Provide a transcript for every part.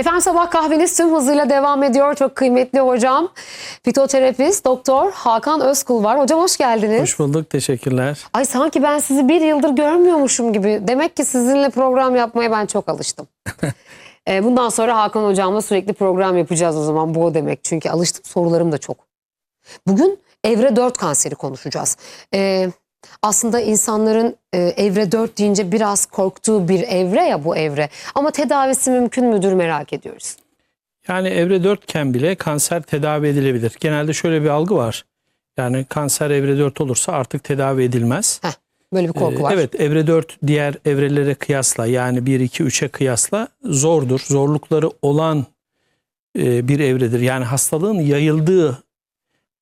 Efendim sabah kahveniz tüm hızıyla devam ediyor. Çok kıymetli hocam. Fitoterapist Doktor Hakan Özkul var. Hocam hoş geldiniz. Hoş bulduk, teşekkürler. Ay sanki ben sizi bir yıldır görmüyormuşum gibi. Demek ki sizinle program yapmaya ben çok alıştım. Ee, Bundan sonra Hakan hocamla sürekli program yapacağız o zaman. Bu o demek. Çünkü alıştım sorularım da çok. Bugün evre 4 kanseri konuşacağız. Ee, aslında insanların e, evre 4 deyince biraz korktuğu bir evre ya bu evre. Ama tedavisi mümkün müdür merak ediyoruz. Yani evre 4 iken bile kanser tedavi edilebilir. Genelde şöyle bir algı var. Yani kanser evre 4 olursa artık tedavi edilmez. Heh, böyle bir korku Ee, var. Evet, evre 4 diğer evrelere kıyasla yani 1 2 3'e kıyasla zordur. Zorlukları olan e, bir evredir. Yani hastalığın yayıldığı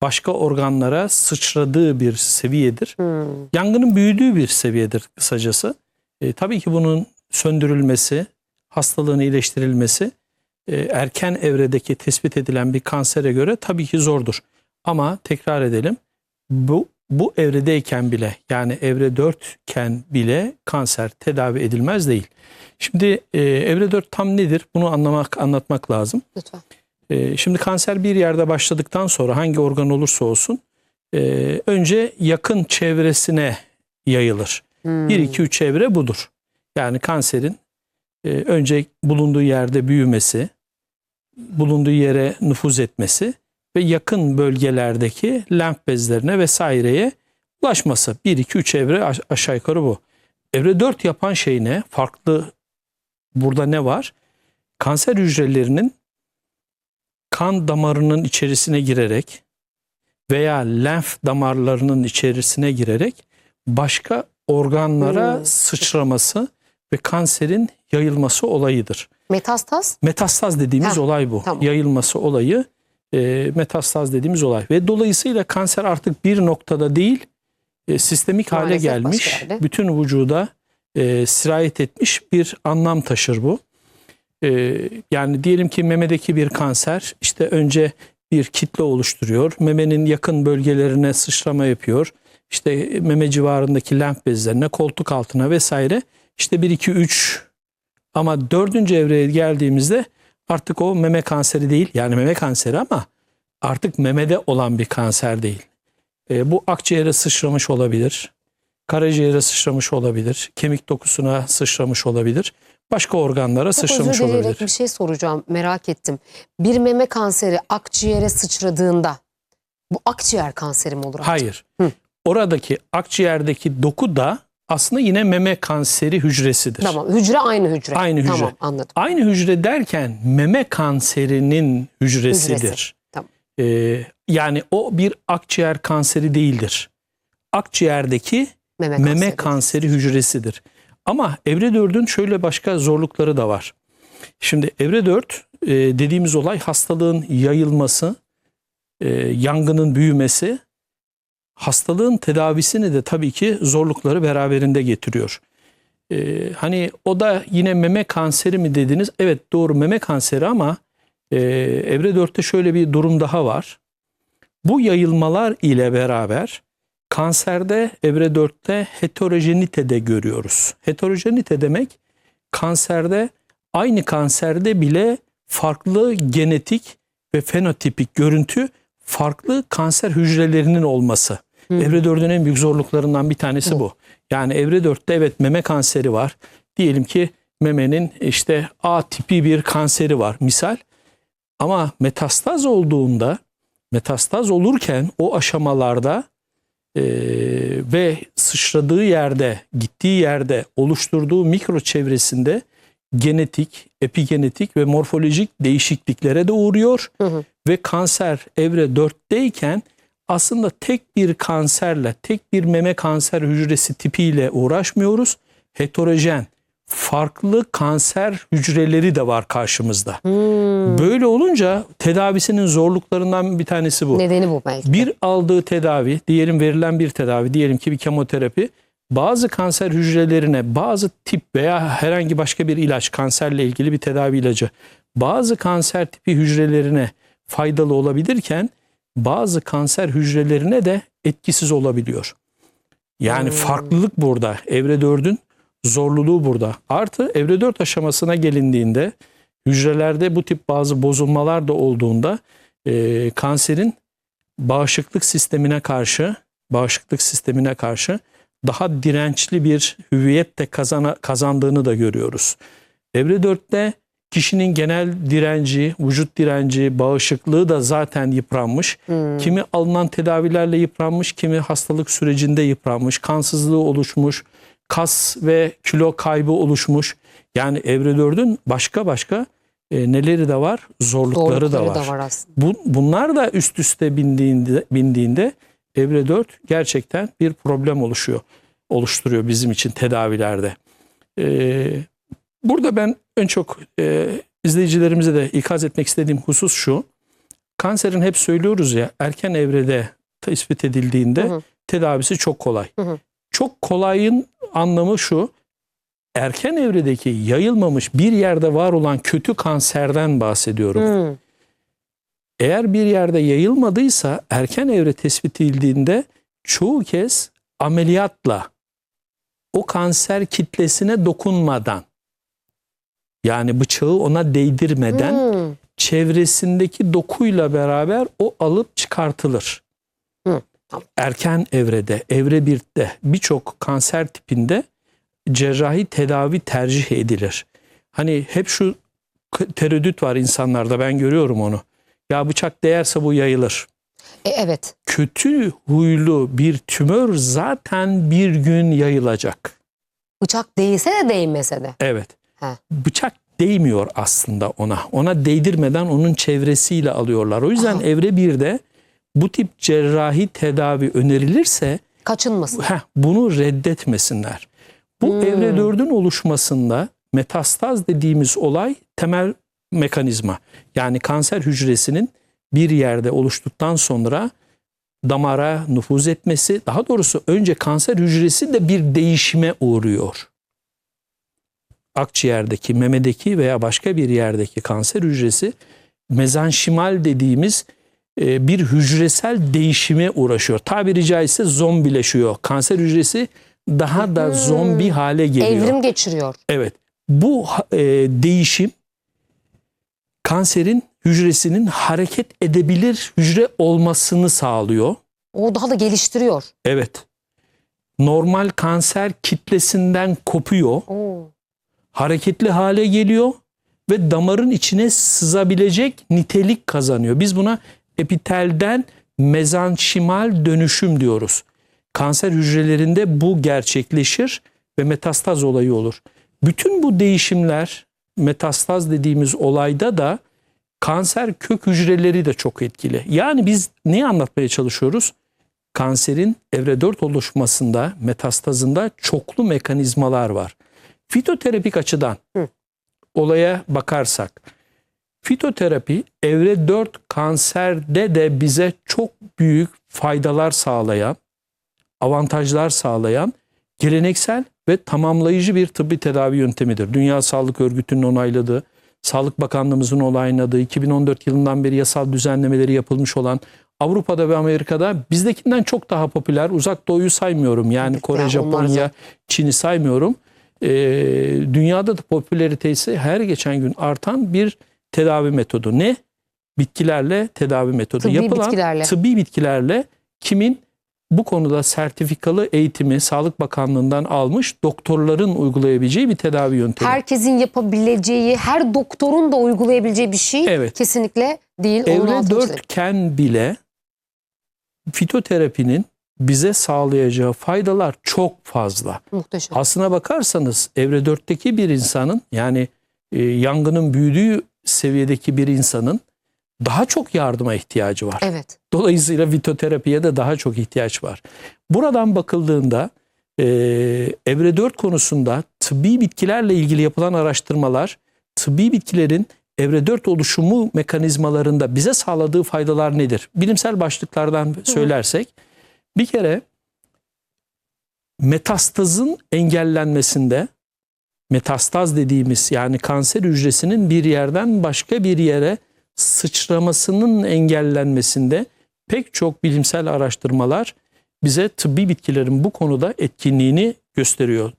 başka organlara sıçradığı bir seviyedir. Hmm. Yangının büyüdüğü bir seviyedir kısacası. E, tabii ki bunun söndürülmesi, hastalığın iyileştirilmesi e, erken evredeki tespit edilen bir kansere göre tabii ki zordur. Ama tekrar edelim bu bu evredeyken bile yani evre 4 iken bile kanser tedavi edilmez değil. Şimdi e, evre 4 tam nedir? Bunu anlamak anlatmak lazım. Lütfen. Ee, Şimdi kanser bir yerde başladıktan sonra hangi organ olursa olsun e, önce yakın çevresine yayılır. Hmm. 1 2 3 çevre budur. Yani kanserin e, önce bulunduğu yerde büyümesi, bulunduğu yere nüfuz etmesi ve yakın bölgelerdeki lenf bezlerine vesaireye ulaşması. 1 2 3 evre aş- aşağı yukarı bu. Evre 4 yapan şey ne? Farklı burada ne var? Kanser hücrelerinin kan damarının içerisine girerek veya lenf damarlarının içerisine girerek başka organlara Hmm. sıçraması ve kanserin yayılması olayıdır. Metastaz? Metastaz dediğimiz Heh, olay bu. tamam. Yayılması olayı e, metastaz dediğimiz olay. Ve dolayısıyla kanser artık bir noktada değil e, sistemik hale Maalesef gelmiş. başka yerde. Bütün vücuda e, sirayet etmiş bir anlam taşır bu. E, yani diyelim ki memedeki bir kanser işte önce bir kitle oluşturuyor. Memenin yakın bölgelerine sıçrama yapıyor. İşte meme civarındaki lenf bezlerine, koltuk altına vesaire. İşte 1 2 3 ama dördüncü evreye geldiğimizde artık o meme kanseri değil. Yani meme kanseri ama artık memede olan bir kanser değil. E, bu akciğere sıçramış olabilir. Karaciğere sıçramış olabilir. Kemik dokusuna sıçramış olabilir. Başka organlara Çok sıçramış özür olabilir. bir şey soracağım merak ettim. Bir meme kanseri akciğere sıçradığında bu akciğer kanseri mi olur? artık? Hayır. Hı. Oradaki akciğerdeki doku da aslında yine meme kanseri hücresidir. Tamam hücre aynı hücre. Aynı hücre. Tamam anladım. Aynı hücre derken meme kanserinin hücresidir. Hücresi. Tamam. Ee, yani o bir akciğer kanseri değildir. Akciğerdeki Meme, meme kanseri. kanseri hücresidir. Ama evre 4'ün şöyle başka zorlukları da var. Şimdi evre 4 e, dediğimiz olay hastalığın yayılması, e, yangının büyümesi, hastalığın tedavisini de tabii ki zorlukları beraberinde getiriyor. E, hani o da yine meme kanseri mi dediniz? Evet doğru meme kanseri ama e, evre 4'te şöyle bir durum daha var. Bu yayılmalar ile beraber kanserde evre 4'te heterojenite de görüyoruz. Heterojenite demek kanserde aynı kanserde bile farklı genetik ve fenotipik görüntü farklı kanser hücrelerinin olması. Evre 4'ün en büyük zorluklarından bir tanesi bu. Bu. Yani evre 4'te evet meme kanseri var. Diyelim ki memenin işte A tipi bir kanseri var misal. Ama metastaz olduğunda metastaz olurken o aşamalarda e, ve sıçradığı yerde, gittiği yerde oluşturduğu mikro çevresinde genetik, epigenetik ve morfolojik değişikliklere de uğruyor. Hı hı. Ve kanser evre 4'teyken aslında tek bir kanserle, tek bir meme kanser hücresi tipiyle uğraşmıyoruz. Heterojen, farklı kanser hücreleri de var karşımızda. Hmm, Böyle olunca tedavisinin zorluklarından bir tanesi bu. Nedeni bu belki. de. Bir aldığı tedavi, diyelim verilen bir tedavi, diyelim ki bir kemoterapi bazı kanser hücrelerine bazı tip veya herhangi başka bir ilaç, kanserle ilgili bir tedavi ilacı bazı kanser tipi hücrelerine faydalı olabilirken bazı kanser hücrelerine de etkisiz olabiliyor. Yani Hmm. farklılık burada. Evre 4'ün zorluluğu burada. Artı evre 4 aşamasına gelindiğinde hücrelerde bu tip bazı bozulmalar da olduğunda e, kanserin bağışıklık sistemine karşı bağışıklık sistemine karşı daha dirençli bir hüviyet de kazana, kazandığını da görüyoruz. Evre 4'te kişinin genel direnci, vücut direnci, bağışıklığı da zaten yıpranmış. Kimi alınan tedavilerle yıpranmış, kimi hastalık sürecinde yıpranmış, kansızlığı oluşmuş, kas ve kilo kaybı oluşmuş. Yani evre 4'ün başka başka e, neleri de var? Zorlukları, da var. da var aslında. Bu, bunlar da üst üste bindiğinde, bindiğinde evre 4 gerçekten bir problem oluşuyor. Oluşturuyor bizim için tedavilerde. Ee, burada ben en çok e, izleyicilerimize de ikaz etmek istediğim husus şu. Kanserin hep söylüyoruz ya erken evrede tespit edildiğinde Hı hı. tedavisi çok kolay. Hı hı. Çok kolayın anlamı şu. Erken evredeki yayılmamış bir yerde var olan kötü kanserden bahsediyorum. Hı. Eğer bir yerde yayılmadıysa erken evre tespit edildiğinde çoğu kez ameliyatla o kanser kitlesine dokunmadan yani bıçağı ona değdirmeden Hı. çevresindeki dokuyla beraber o alıp çıkartılır. Erken evrede, evre 1'de birçok kanser tipinde cerrahi tedavi tercih edilir. Hani hep şu tereddüt var insanlarda ben görüyorum onu. Ya bıçak değerse bu yayılır. E, evet. Kötü huylu bir tümör zaten bir gün yayılacak. Bıçak değilse de değmese de. Evet. He. Bıçak değmiyor aslında ona. Ona değdirmeden onun çevresiyle alıyorlar. O yüzden Aha. evre 1'de bu tip cerrahi tedavi önerilirse Kaçınmasın. heh, bunu reddetmesinler. Bu Hmm. evre 4'ün oluşmasında metastaz dediğimiz olay temel mekanizma. Yani kanser hücresinin bir yerde oluştuktan sonra damara nüfuz etmesi, daha doğrusu önce kanser hücresi de bir değişime uğruyor. Akciğerdeki, memedeki veya başka bir yerdeki kanser hücresi mezanşimal dediğimiz bir hücresel değişime uğraşıyor. Tabiri caizse zombileşiyor. Kanser hücresi daha da zombi hale geliyor. Evrim geçiriyor. Evet. Bu e, değişim kanserin hücresinin hareket edebilir hücre olmasını sağlıyor. O daha da geliştiriyor. Evet. Normal kanser kitlesinden kopuyor, Oo. hareketli hale geliyor ve damarın içine sızabilecek nitelik kazanıyor. Biz buna epitelden mezanşimal dönüşüm diyoruz. Kanser hücrelerinde bu gerçekleşir ve metastaz olayı olur. Bütün bu değişimler metastaz dediğimiz olayda da kanser kök hücreleri de çok etkili. Yani biz neyi anlatmaya çalışıyoruz? Kanserin evre 4 oluşmasında, metastazında çoklu mekanizmalar var. Fitoterapik açıdan Hı. olaya bakarsak, fitoterapi evre 4 kanserde de bize çok büyük faydalar sağlayan, avantajlar sağlayan geleneksel ve tamamlayıcı bir tıbbi tedavi yöntemidir. Dünya Sağlık Örgütü'nün onayladığı, Sağlık Bakanlığımızın onayladığı, 2014 yılından beri yasal düzenlemeleri yapılmış olan Avrupa'da ve Amerika'da bizdekinden çok daha popüler. Uzak Doğu'yu saymıyorum. Yani Evet, Kore, Japonya, Çin'i saymıyorum. Ee, dünyada da popülaritesi her geçen gün artan bir tedavi metodu. Ne? Bitkilerle tedavi metodu. Tıbbi Yapılan bitkilerle. tıbbi bitkilerle kimin bu konuda sertifikalı eğitimi Sağlık Bakanlığı'ndan almış doktorların uygulayabileceği bir tedavi yöntemi. Herkesin yapabileceği, her doktorun da uygulayabileceği bir şey Evet. kesinlikle değil. Evre altını çizelim. 4'ken bile fitoterapinin bize sağlayacağı faydalar çok fazla. Muhteşem. Aslına bakarsanız evre 4'teki bir insanın yani e, yangının büyüdüğü seviyedeki bir insanın daha çok yardıma ihtiyacı var. Evet. Dolayısıyla fitoterapiye de daha çok ihtiyaç var. Buradan bakıldığında e, evre 4 konusunda tıbbi bitkilerle ilgili yapılan araştırmalar tıbbi bitkilerin evre 4 oluşumu mekanizmalarında bize sağladığı faydalar nedir? Bilimsel başlıklardan söylersek bir kere metastazın engellenmesinde metastaz dediğimiz yani kanser hücresinin bir yerden başka bir yere sıçramasının engellenmesinde pek çok bilimsel araştırmalar bize tıbbi bitkilerin bu konuda etkinliğini gösteriyor.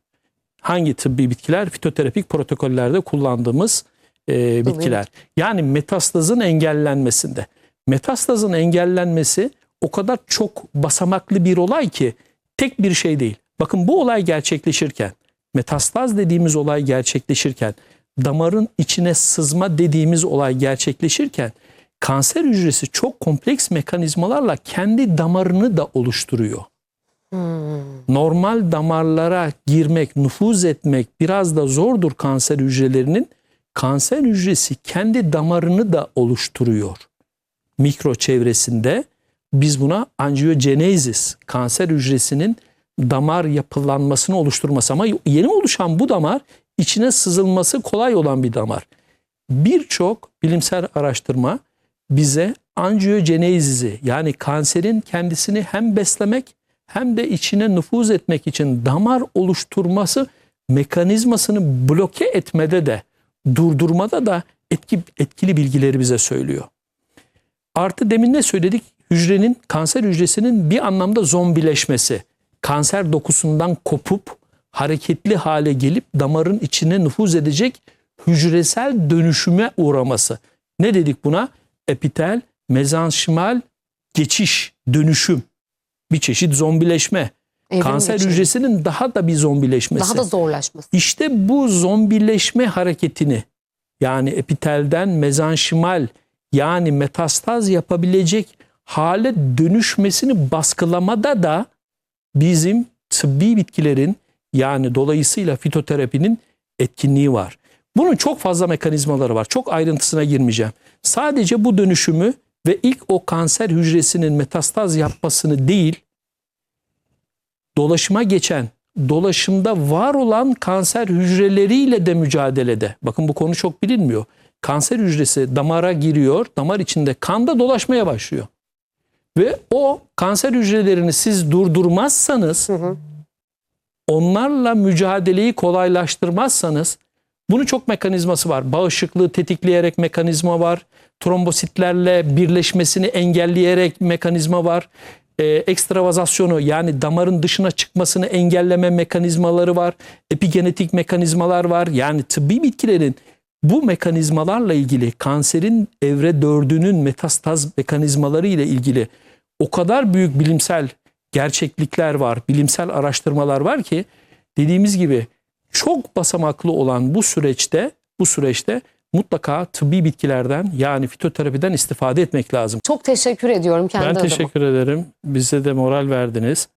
Hangi tıbbi bitkiler? Fitoterapik protokollerde kullandığımız e, bitkiler. Yani metastazın engellenmesinde. Metastazın engellenmesi o kadar çok basamaklı bir olay ki tek bir şey değil. Bakın bu olay gerçekleşirken, metastaz dediğimiz olay gerçekleşirken, damarın içine sızma dediğimiz olay gerçekleşirken kanser hücresi çok kompleks mekanizmalarla kendi damarını da oluşturuyor. Normal damarlara girmek, nüfuz etmek biraz da zordur kanser hücrelerinin. Kanser hücresi kendi damarını da oluşturuyor. Mikro çevresinde biz buna angiyogenezis, kanser hücresinin damar yapılanmasını oluşturması ama yeni oluşan bu damar içine sızılması kolay olan bir damar. Birçok bilimsel araştırma bize angiyogenezisi yani kanserin kendisini hem beslemek hem de içine nüfuz etmek için damar oluşturması mekanizmasını bloke etmede de durdurmada da etki, etkili bilgileri bize söylüyor. Artı demin ne söyledik? Hücrenin, kanser hücresinin bir anlamda zombileşmesi. Kanser dokusundan kopup hareketli hale gelip damarın içine nüfuz edecek hücresel dönüşüme uğraması. Ne dedik buna? Epitel, mezanşimal, geçiş, dönüşüm. Bir çeşit zombileşme. Evrim kanser geçirimi. hücresinin daha da bir zombileşmesi. Daha da zorlaşması. İşte bu zombileşme hareketini yani epitelden mezanşimal yani metastaz yapabilecek hale dönüşmesini baskılamada da bizim tıbbi bitkilerin yani dolayısıyla fitoterapinin etkinliği var. Bunun çok fazla mekanizmaları var. Çok ayrıntısına girmeyeceğim. Sadece bu dönüşümü ve ilk o kanser hücresinin metastaz yapmasını değil, dolaşıma geçen, dolaşımda var olan kanser hücreleriyle de mücadelede. Bakın bu konu çok bilinmiyor. Kanser hücresi damara giriyor, damar içinde kanda dolaşmaya başlıyor. Ve o kanser hücrelerini siz durdurmazsanız, onlarla mücadeleyi kolaylaştırmazsanız, bunun çok mekanizması var. Bağışıklığı tetikleyerek mekanizma var. Trombositlerle birleşmesini engelleyerek mekanizma var. Ee, ekstravazasyonu yani damarın dışına çıkmasını engelleme mekanizmaları var. Epigenetik mekanizmalar var. Yani tıbbi bitkilerin bu mekanizmalarla ilgili kanserin evre dördünün metastaz mekanizmaları ile ilgili o kadar büyük bilimsel gerçeklikler var, bilimsel araştırmalar var ki dediğimiz gibi çok basamaklı olan bu süreçte bu süreçte mutlaka tıbbi bitkilerden yani fitoterapiden istifade etmek lazım. Çok teşekkür ediyorum kendi Ben adıma. teşekkür ederim. Bize de moral verdiniz.